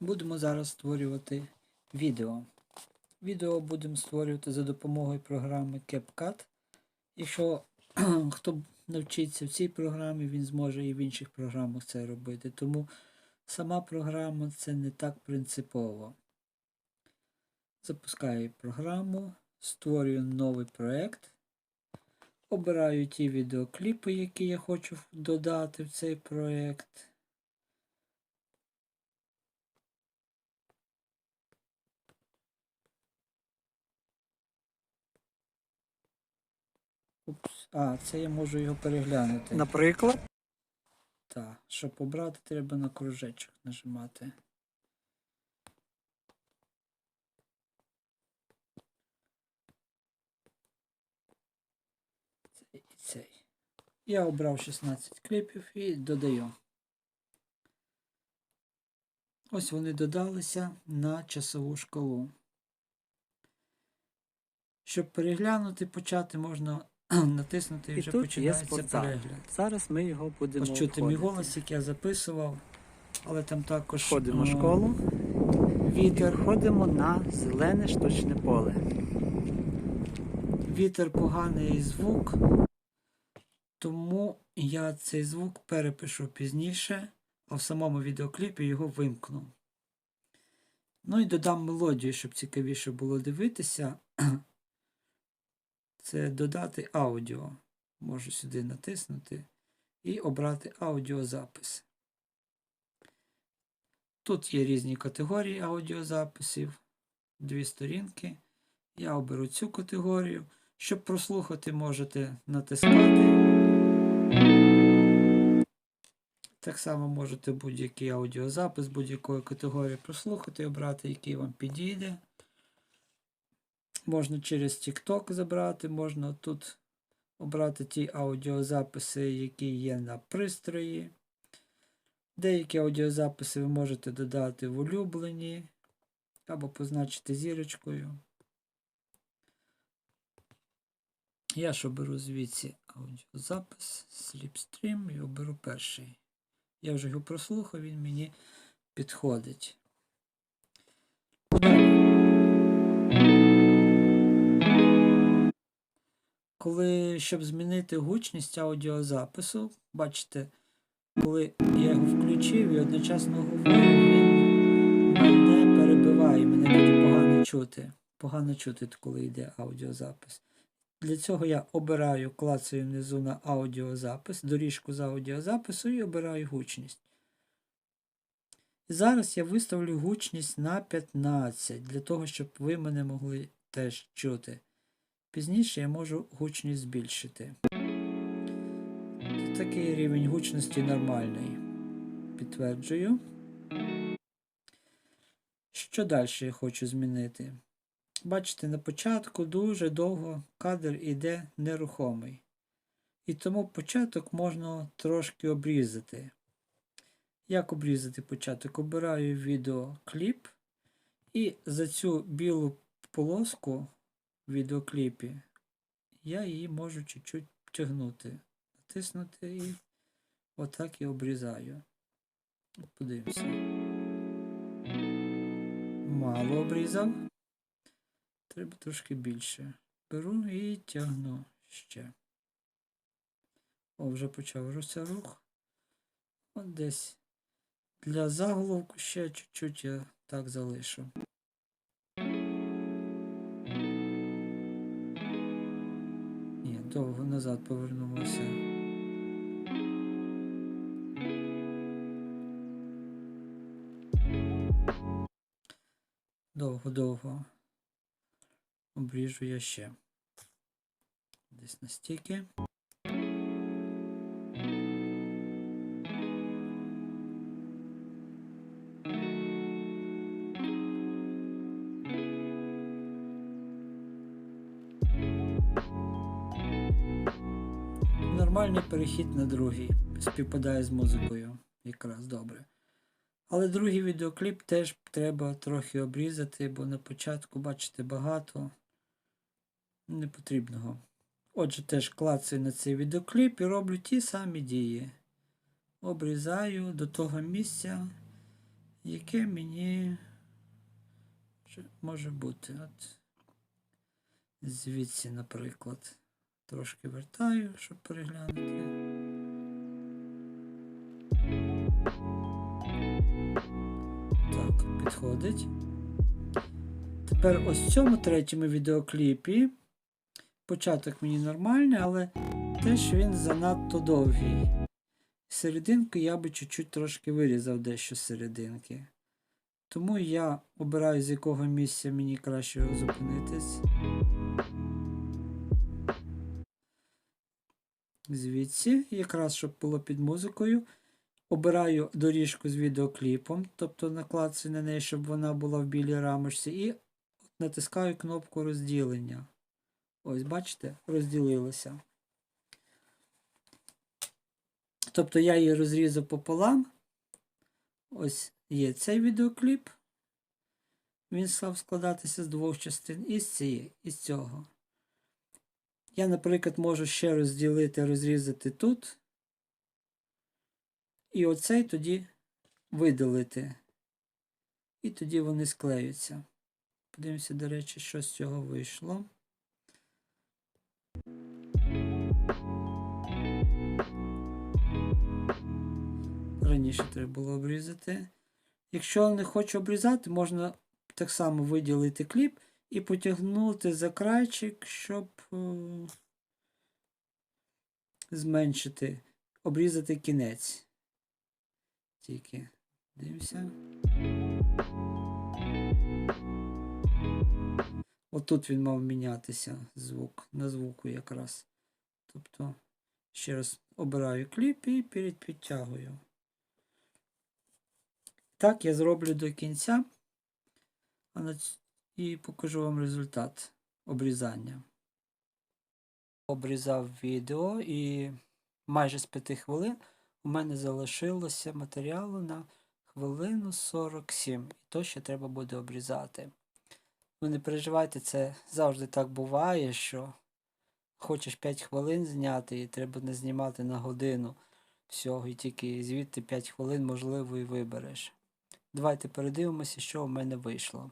Будемо зараз створювати відео. Відео будемо створювати за допомогою програми CapCut. Якщо хто навчиться в цій програмі, він зможе і в інших програмах це робити. Тому сама програма це не так принципово. Запускаю програму, створюю новий проект. Обираю ті відеокліпи, які я хочу додати в цей проект. Упс. А, це я можу його переглянути. Наприклад, Так, щоб обрати, треба на кружечок нажимати. Цей і цей. Я обрав 16 кліпів і додаю. Ось вони додалися на часову шкалу. Щоб переглянути, почати, можна натиснути і, і вже тут є починається спортзал. перегляд. Зараз ми його будемо Ось чути мій голос, який я записував, але там також Входимо в школу і Вітер, виходимо на зелене штучне поле. вітер поганий звук, тому я цей звук перепишу пізніше, а в самому відеокліпі його вимкну. Ну і додам мелодію, щоб цікавіше було дивитися. Це додати аудіо. Можу сюди натиснути і обрати аудіозапис. Тут є різні категорії аудіозаписів, дві сторінки. Я оберу цю категорію. Щоб прослухати, можете натискати. Так само можете будь-який аудіозапис будь-якої категорії прослухати, обрати, який вам підійде. Можна через TikTok забрати, можна тут обрати ті аудіозаписи, які є на пристрої. Деякі аудіозаписи ви можете додати в улюблені або позначити зірочкою. Я ж оберу звідси аудіозапис, Slipstream і оберу перший. Я вже його прослухав, він мені підходить. Коли, щоб змінити гучність аудіозапису, бачите, коли я його включив і одночасно говорю, він мене перебиває, мене тоді погано чути. Погано чути, коли йде аудіозапис. Для цього я обираю, клацаю внизу на аудіозапис, доріжку з аудіозапису і обираю гучність. Зараз я виставлю гучність на 15, для того, щоб ви мене могли теж чути. Пізніше я можу гучність збільшити. Такий рівень гучності нормальний. Підтверджую. Що далі я хочу змінити? Бачите, на початку дуже довго кадр іде нерухомий. І тому початок можна трошки обрізати. Як обрізати початок? Обираю відеокліп і за цю білу полоску відеокліпі я її можу чуть-чуть тягнути. Натиснути і отак і обрізаю. Подивимося. Мало обрізав. Треба трошки більше. Беру і тягну ще. О, вже почав рухся рух. От десь для заголовку ще чуть-чуть я так залишу. Довго назад повернулося. Довго-довго. Обріжу я ще. Десь настільки. Перехід на другий. Співпадає з музикою. Якраз добре. Але другий відеокліп теж треба трохи обрізати, бо на початку, бачите, багато непотрібного. Отже, теж клацаю на цей відеокліп і роблю ті самі дії. Обрізаю до того місця, яке мені може бути. От звідси, наприклад, трошки вертаю, щоб переглянути. Так, підходить. Тепер ось в цьому третьому відеокліпі початок мені нормальний, але теж він занадто довгий. Серединку я би чуть-чуть трошки вирізав дещо з серединки. Тому я обираю, з якого місця мені краще зупинитись. Звідси, якраз щоб було під музикою. Обираю доріжку з відеокліпом, тобто наклацаю на неї, щоб вона була в білій рамочці, і натискаю кнопку розділення. Ось, бачите, розділилося. Тобто я її розрізав пополам. Ось є цей відеокліп. Він став складатися з двох частин і з цієї, і з цього. Я, наприклад, можу ще розділити, розрізати тут. І оцей тоді видалити. І тоді вони склеються. Подивимося, до речі, що з цього вийшло. Раніше треба було обрізати. Якщо не хочу обрізати, можна так само виділити кліп і потягнути за крайчик, щоб е, зменшити, обрізати кінець. Тільки дивимося. Отут він мав мінятися звук, на звуку якраз. Тобто, ще раз обираю кліп і перед підтягую. Так, я зроблю до кінця а на і покажу вам результат обрізання. Обрізав відео і майже з 5 хвилин у мене залишилося матеріалу на хвилину 47. І то ще треба буде обрізати. Ви не переживайте, це завжди так буває, що хочеш 5 хвилин зняти і треба не знімати на годину всього, і тільки звідти 5 хвилин, можливо, і вибереш. Давайте передивимося, що у мене вийшло.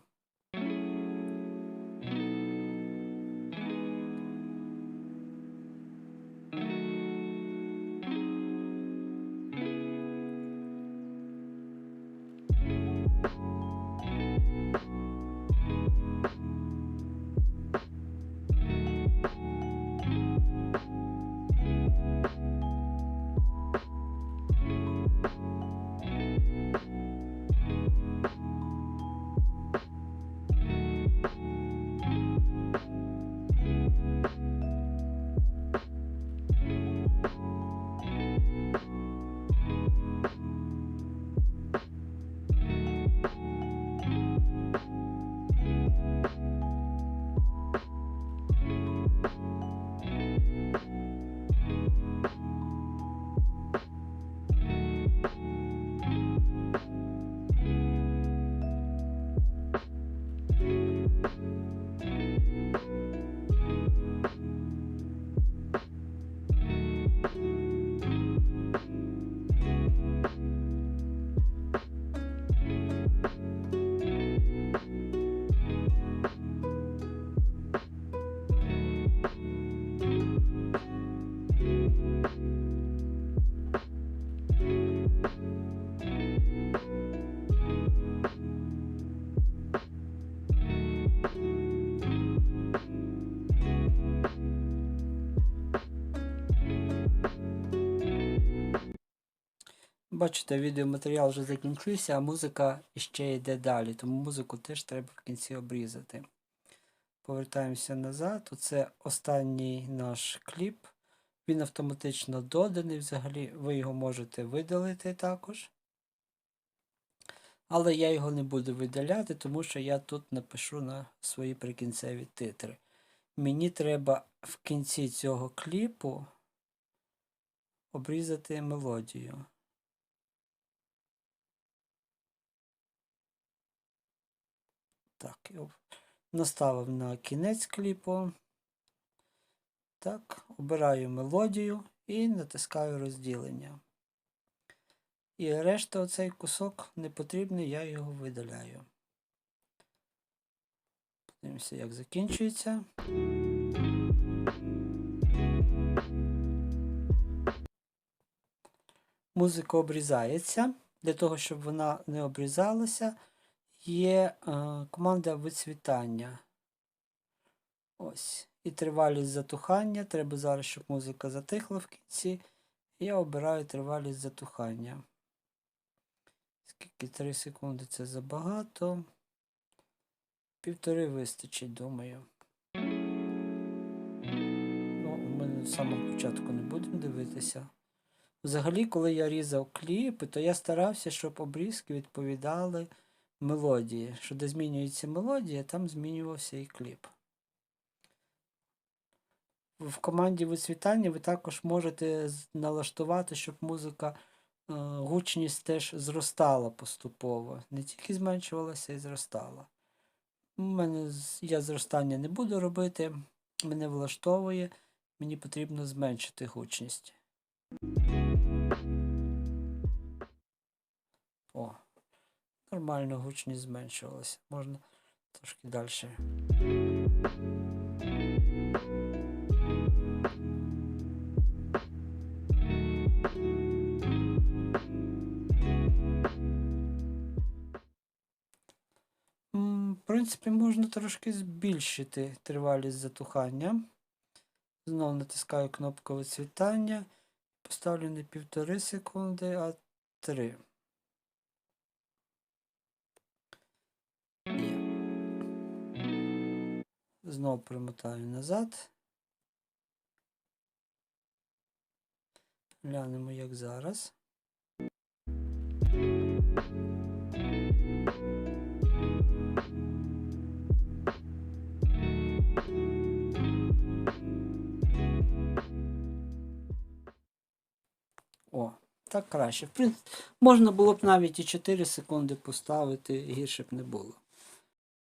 Бачите, відеоматеріал вже закінчився, а музика ще йде далі, тому музику теж треба в кінці обрізати. Повертаємося назад. Оце останній наш кліп. Він автоматично доданий взагалі, ви його можете видалити також. Але я його не буду видаляти, тому що я тут напишу на свої прикінцеві титри. Мені треба в кінці цього кліпу обрізати мелодію. Так, наставив на кінець кліпу. Так, обираю мелодію і натискаю розділення. І решта оцей кусок не потрібний, я його видаляю. Подивимося, як закінчується. Музика обрізається. Для того, щоб вона не обрізалася, є е, команда вицвітання. Ось. І тривалість затухання. Треба зараз, щоб музика затихла в кінці. Я обираю тривалість затухання. Скільки 3 секунди це забагато. Півтори вистачить, думаю. Ну, ми з самого початку не будемо дивитися. Взагалі, коли я різав кліпи, то я старався, щоб обрізки відповідали мелодії. Що де змінюється мелодія, там змінювався і кліп. В команді висвітання ви також можете налаштувати, щоб музика, е, гучність теж зростала поступово. Не тільки зменшувалася, і зростала. Мене я зростання не буду робити, мене влаштовує, мені потрібно зменшити гучність. Нормально гучність зменшувалася. Можна трошки далі. В принципі, можна трошки збільшити тривалість затухання. Знову натискаю кнопку вицвітання. Поставлю не півтори секунди, а три. Знову примотаю назад. Глянемо, як зараз. О, так краще. В принципі, можна було б навіть і 4 секунди поставити, гірше б не було.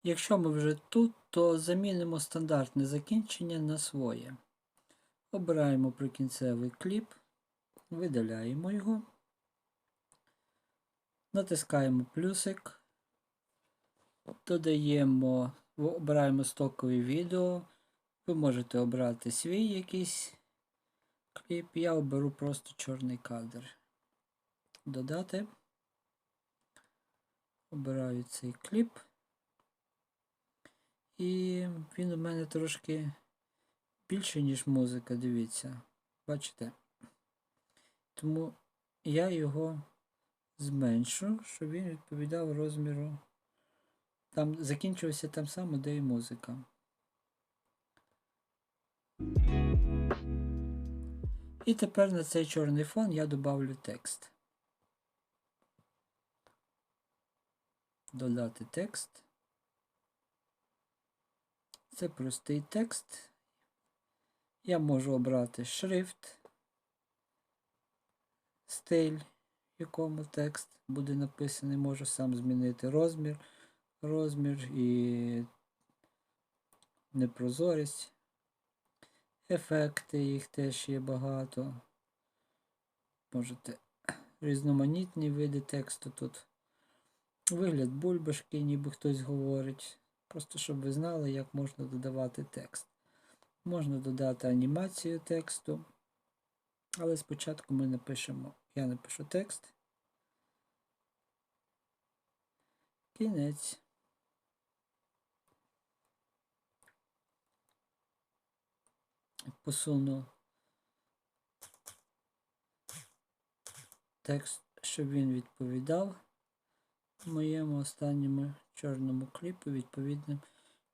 Якщо ми вже тут, то замінимо стандартне закінчення на своє. Обираємо прикінцевий кліп, видаляємо його, натискаємо плюсик, додаємо, обираємо стокове відео. Ви можете обрати свій якийсь кліп. Я оберу просто чорний кадр. Додати. Обираю цей кліп. І він у мене трошки більше, ніж музика, дивіться. Бачите? Тому я його зменшу, щоб він відповідав розміру. Там закінчився там само, де і музика. І тепер на цей чорний фон я добавлю текст. Додати текст. Це простий текст. Я можу обрати шрифт, стиль, в якому текст буде написаний. Можу сам змінити розмір, розмір і непрозорість. Ефекти, їх теж є багато. Можете різноманітні види тексту тут. Вигляд бульбашки, ніби хтось говорить. Просто щоб ви знали, як можна додавати текст. Можна додати анімацію тексту. Але спочатку ми напишемо, я напишу текст. Кінець. Посуну текст, щоб він відповідав моєму останньому чорному кліпу відповідним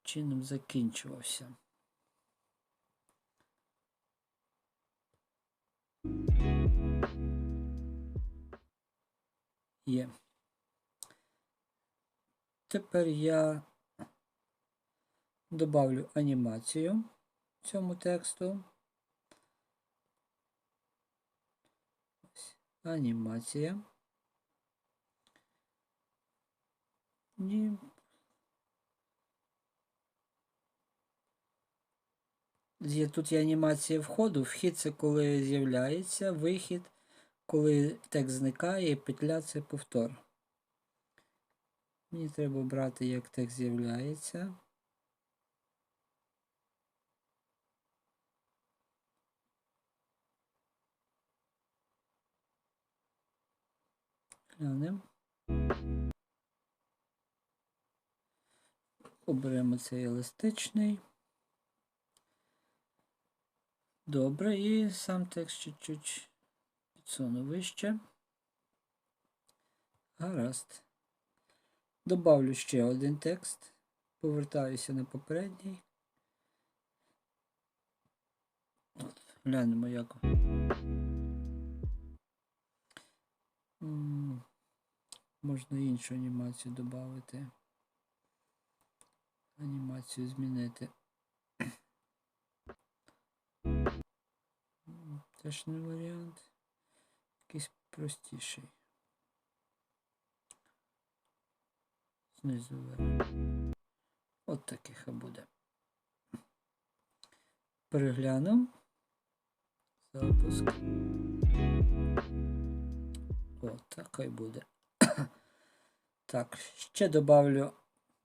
чином закінчувався. Є. Тепер я добавлю анімацію цьому тексту. Анімація. Ні. Є тут є анімація входу. Вхід це коли з'являється, вихід, коли текст зникає, петля це повтор. Мені треба брати, як текст з'являється. Глянемо. Оберемо цей еластичний. Добре, і сам текст чуть-чуть підсуну вище. Гаразд. Добавлю ще один текст. Повертаюся на попередній. От, глянемо, як. Можна іншу анімацію додати. Анімацію змінити. Теж не варіант. Якийсь простіший. Знизу вверх. От таких і буде. Перегляну. Запуск. О, так і буде. так, ще добавлю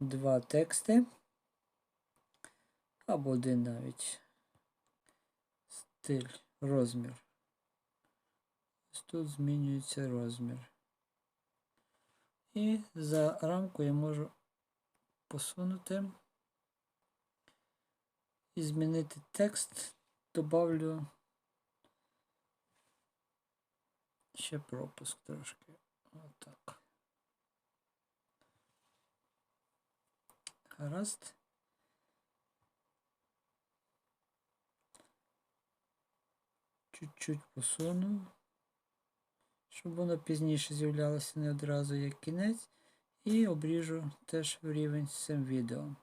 два тексти. Або один навіть. Стиль, розмір. Ось тут змінюється розмір. І за рамку я можу посунути і змінити текст. Добавлю ще пропуск трошки. Отак. Гаразд. Чуть-чуть посуну, щоб воно пізніше з'являлося не одразу як кінець. І обріжу теж в рівень з цим відео.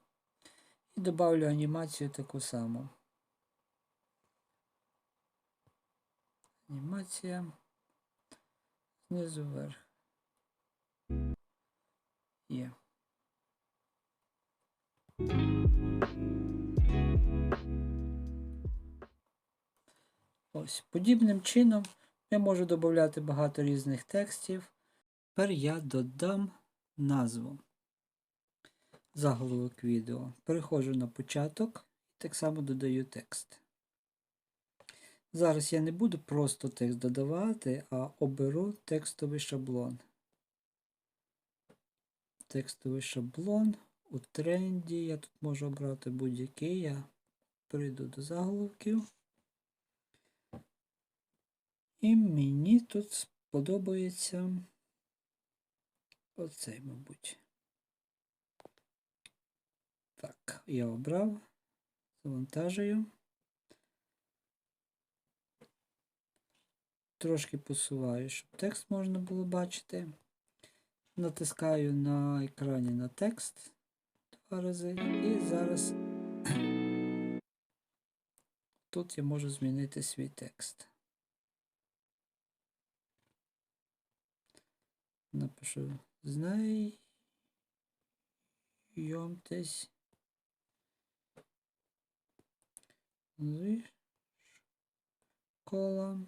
І добавлю анімацію таку саму. Анімація знизу вверх. Є. Ось подібним чином я можу додати багато різних текстів. Тепер я додам назву. Заголовок відео. Переходжу на початок і так само додаю текст. Зараз я не буду просто текст додавати, а оберу текстовий шаблон. Текстовий шаблон у тренді. Я тут можу обрати будь-який. Я перейду до заголовків. І мені тут сподобається оцей, мабуть. Так, я обрав, завантажую. Трошки посуваю, щоб текст можна було бачити. Натискаю на екрані на текст два рази. І зараз тут я можу змінити свій текст. Напишу знайомтесь з школа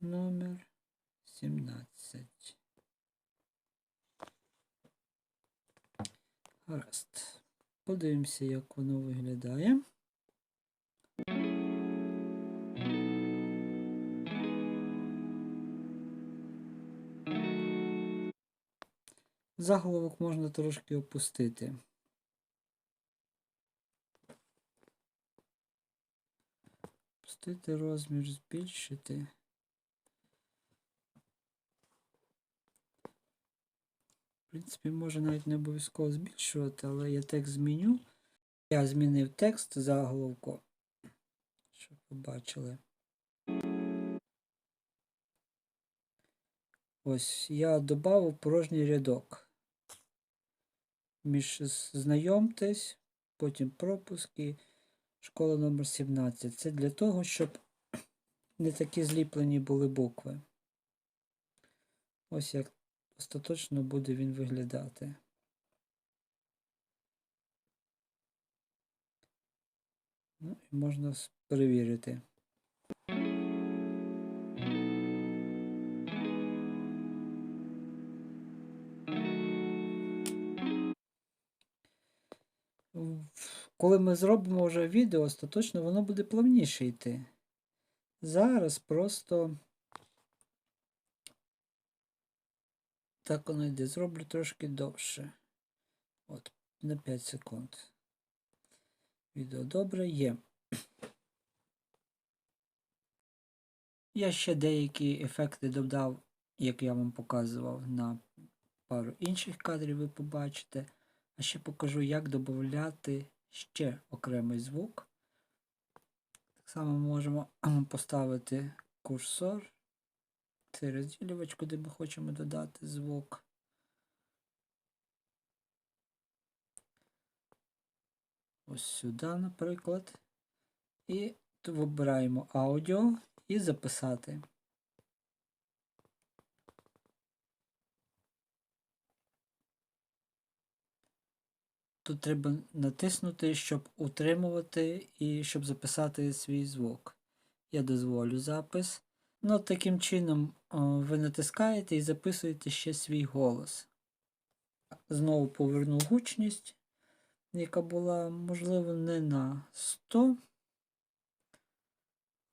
номер 17. Гаразд. Подивимося, як воно виглядає. Заголовок можна трошки опустити. Опустити розмір, збільшити. В принципі, може навіть не обов'язково збільшувати, але я текст зміню. Я змінив текст заголовку, щоб побачили. Ось я додав порожній рядок. Між знайомтесь, потім пропуск і школа номер 17. Це для того, щоб не такі зліплені були букви. Ось як остаточно буде він виглядати. Ну, і можна перевірити. Коли ми зробимо вже відео, остаточно воно буде плавніше йти. Зараз просто так воно йде. Зроблю трошки довше. От, на 5 секунд. Відео добре є. Я ще деякі ефекти додав, як я вам показував на пару інших кадрів, ви побачите. А ще покажу, як додати ще окремий звук. Так само можемо поставити курсор. Цей розділювач, куди ми хочемо додати звук. Ось сюди, наприклад. І вибираємо аудіо і записати. Тут треба натиснути, щоб утримувати і щоб записати свій звук. Я дозволю запис. Ну, таким чином ви натискаєте і записуєте ще свій голос. Знову поверну гучність, яка була, можливо, не на 100,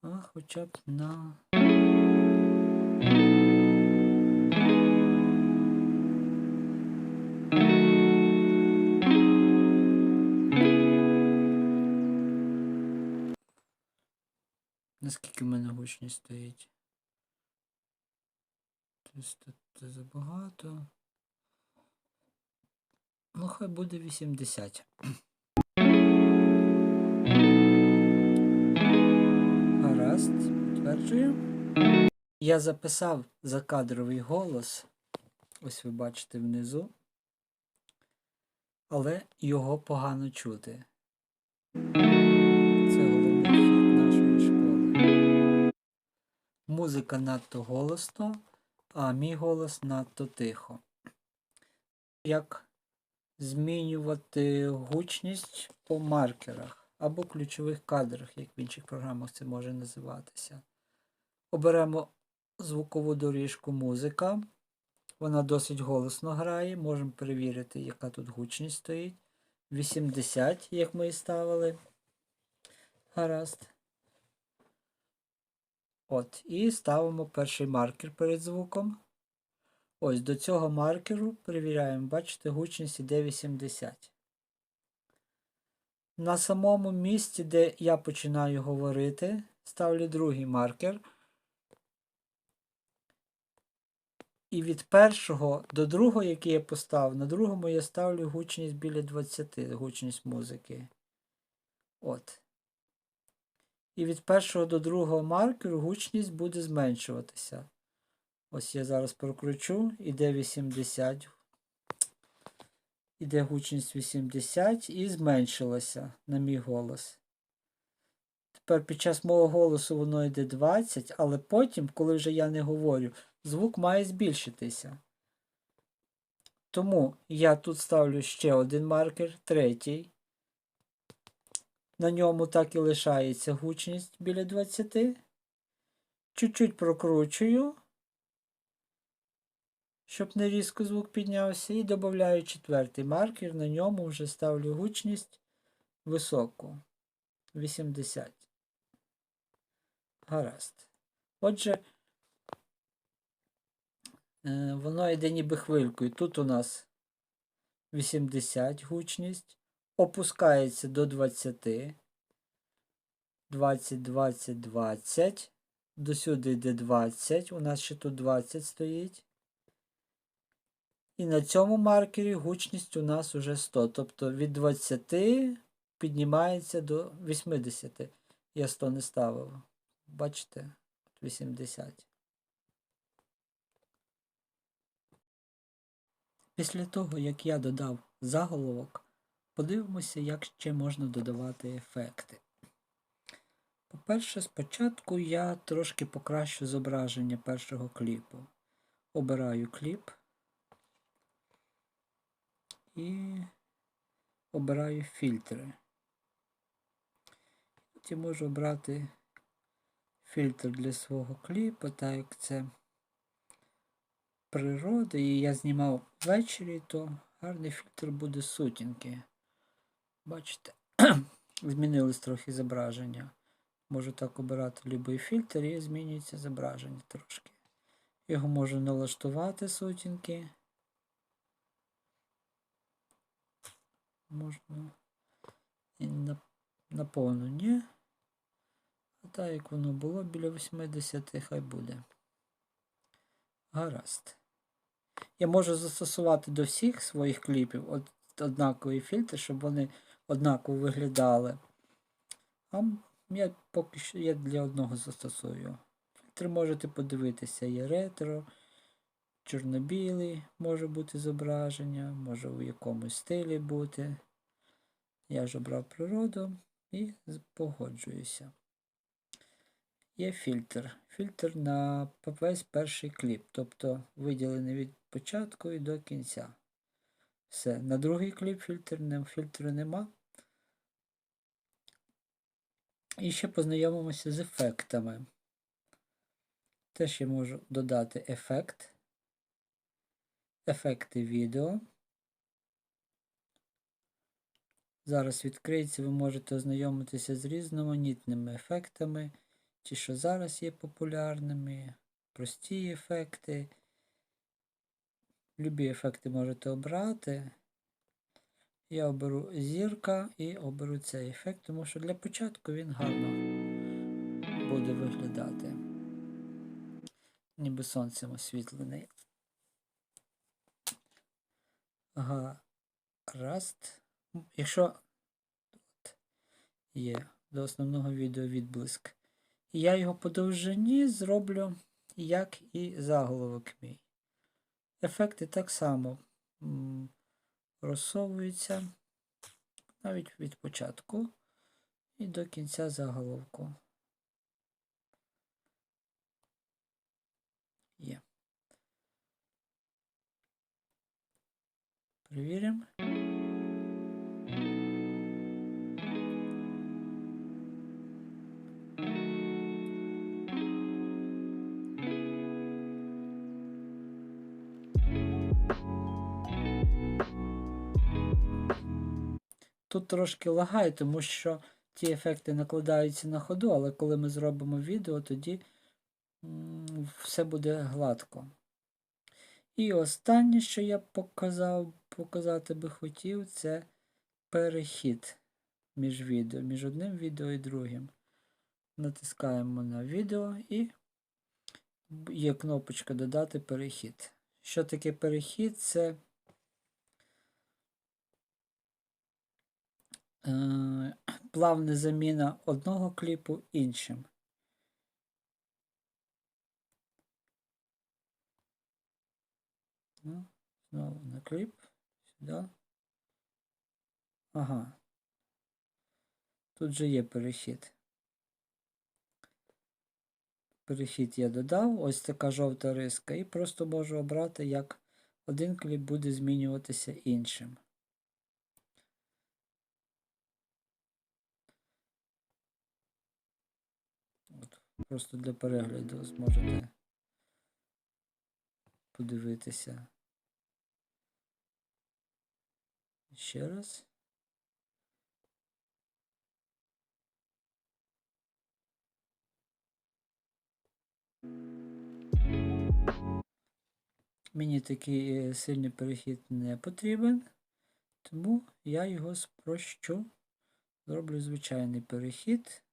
а хоча б на. Наскільки в мене гучність стоїть? 300 це забагато. Ну, хай буде 80. Гаразд, підтверджую. Я записав закадровий голос. Ось ви бачите внизу. Але його погано чути. Музика надто голосно, а мій голос надто тихо. Як змінювати гучність по маркерах або ключових кадрах, як в інших програмах це може називатися. Оберемо звукову доріжку музика. Вона досить голосно грає. Можемо перевірити, яка тут гучність стоїть. 80, як ми і ставили. Гаразд. От, і ставимо перший маркер перед звуком. Ось до цього маркеру перевіряємо, бачите, гучність іде 80. На самому місці, де я починаю говорити, ставлю другий маркер. І від першого до другого, який я поставив, на другому я ставлю гучність біля 20, гучність музики. От. І від першого до другого маркеру гучність буде зменшуватися. Ось я зараз прокручу, іде 80. Іде гучність 80 і зменшилася на мій голос. Тепер під час мого голосу воно йде 20, але потім, коли вже я не говорю, звук має збільшитися. Тому я тут ставлю ще один маркер, третій. На ньому так і лишається гучність біля 20. Чуть-чуть прокручую щоб не різко звук піднявся, і додаю четвертий маркер, на ньому вже ставлю гучність високу 80. Гаразд. Отже, е, воно йде ніби хвилькою. Тут у нас 80 гучність, опускається до 20, 20, 20, 20. Досюди йде 20. У нас ще тут 20 стоїть. І на цьому маркері гучність у нас уже 100. Тобто від 20 піднімається до 80. Я 100 не ставив. Бачите? 80. Після того, як я додав заголовок, подивимося, як ще можна додавати ефекти. По-перше, спочатку я трошки покращу зображення першого кліпу. Обираю кліп і обираю фільтри. Потім можу обрати фільтр для свого кліпу, так як це природа, і я знімав ввечері, то гарний фільтр буде сутінки. Бачите, змінилось трохи зображення. Можу так обирати будь-який фільтр і змінюється зображення трошки. Його можу налаштувати сутінки. Можна і на, на повну ні. А так як воно було біля 80, хай буде. Гаразд. Я можу застосувати до всіх своїх кліпів од- однаковий фільтр, щоб вони однаково виглядали. А я поки що я для одного застосую. Фільтр можете подивитися, є ретро, чорно-білий може бути зображення, може у якомусь стилі бути. Я ж обрав природу і погоджуюся. Є фільтр. Фільтр на весь перший кліп, тобто виділений від початку і до кінця. Все. На другий кліп фільтр, фільтру нема. І ще познайомимося з ефектами. Теж я можу додати ефект, ефекти відео. Зараз відкриється, ви можете ознайомитися з різноманітними ефектами, ті, що зараз є популярними, прості ефекти. Любі ефекти можете обрати. Я оберу зірка і оберу цей ефект, тому що для початку він гарно буде виглядати. Ніби сонцем освітлений. Гаразд. Якщо от, є до основного відео відблиск. Я його по довжині зроблю, як і заголовок мій. Ефекти так само м, розсовуються навіть від початку і до кінця заголовку. Є. Перевіримо. Трошки лагає, тому що ті ефекти накладаються на ходу, але коли ми зробимо відео, тоді все буде гладко. І останнє, що я показав, показати би хотів, це перехід між відео, між одним відео і другим. Натискаємо на відео і є кнопочка Додати перехід. Що таке перехід? Це е, плавна заміна одного кліпу іншим. Ну, знову на кліп. Сюди. Ага. Тут же є перехід. Перехід я додав, ось така жовта риска, і просто можу обрати, як один кліп буде змінюватися іншим. От, просто для перегляду зможете подивитися. Ще раз. Мені такий е, сильний перехід не потрібен, тому я його спрощу. Зроблю звичайний перехід.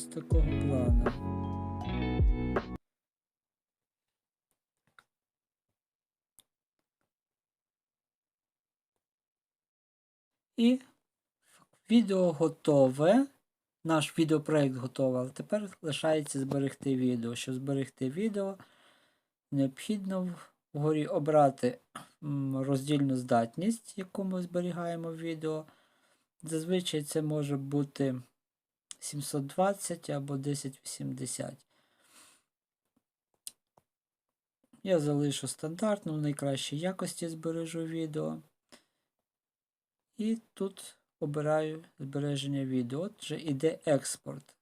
Ось такого плану. І відео готове. Наш відеопроект готовий, але тепер лишається зберегти відео. Щоб зберегти відео, необхідно вгорі обрати роздільну здатність, яку ми зберігаємо відео. Зазвичай це може бути 720 або 1080. Я залишу стандартну, в найкращій якості збережу відео. І тут обираю збереження відео. От вже йде експорт.